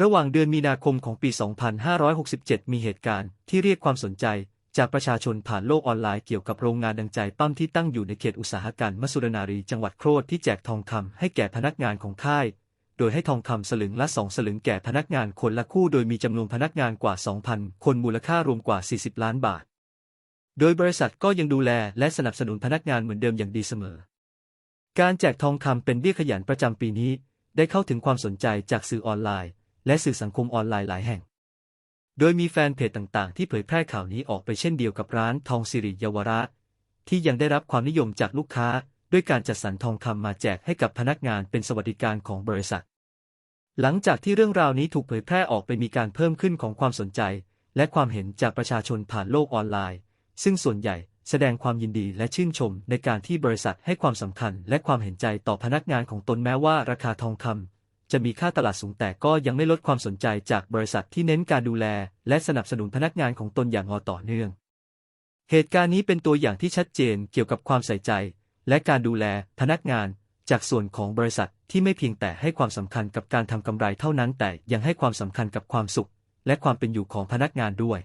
ระหว่างเดือนมีนาคมของปี 2567 มีเหตุการณ์ที่เรียกความสนใจ จากประชาชนผ่านโลกออนไลน์เกี่ยวกับโรงงานดังใจปั้มที่ตั้งอยู่ในเขตอุตสาหกรรมมสุรนารีจังหวัดโคราชที่แจกทองคำให้แก่พนักงานของค่าย โดยให้ทองคำสลึงละ 2 สลึงแก่พนักงานคนละคู่โดยมีจำนวนพนักงานกว่า 2,000 คนมูลค่ารวมกว่า 40 ล้านบาท โดยบริษัทก็ยังดูแลและสนับสนุนพนักงานเหมือนเดิมอย่างดีเสมอ การแจกทองคำเป็นเบี้ยขยันประจำปีนี้ ได้เข้าถึงความสนใจจากสื่อออนไลน์ และสื่อสังคมออนไลน์หลายแห่ง โดยมีแฟนเพจต่างๆ ที่เผยแพร่ข่าวนี้ออกไปเช่นเดียวกับร้านทองสิริเยาวราชที่ยังได้รับความนิยมจากลูกค้า ด้วยการจัดสรรทองคำมาแจกให้กับพนักงานเป็นสวัสดิการของบริษัท หลังจากที่เรื่องราวนี้ถูกเผยแพร่ออกไปมีการเพิ่มขึ้นของความสนใจ และความเห็นจากประชาชนผ่านโลกออนไลน์ ซึ่งส่วนใหญ่แสดงความยินดีและชื่นชมในการที่บริษัทให้ความสำคัญและความเห็นใจต่อพนักงานของตนแม้ว่าราคาทองคำ จะมีค่าตลาดสูงแต่ก็ยังไม่ลดความสนใจจากบริษัทที่เน้นการดูแล และสนับสนุนพนักงานของตนอย่างอต่อเนื่อง เหตุการณ์นี้เป็นตัวอย่างที่ชัดเจนเกี่ยวกับความใส่ใจ และการดูแลพนักงาน จากส่วนของบริษัทที่ไม่เพียงแต่ให้ความสำคัญกับการทำกำไรเท่านั้น แต่ยังให้ความสำคัญกับความสุข และความเป็นอยู่ของพนักงานด้วย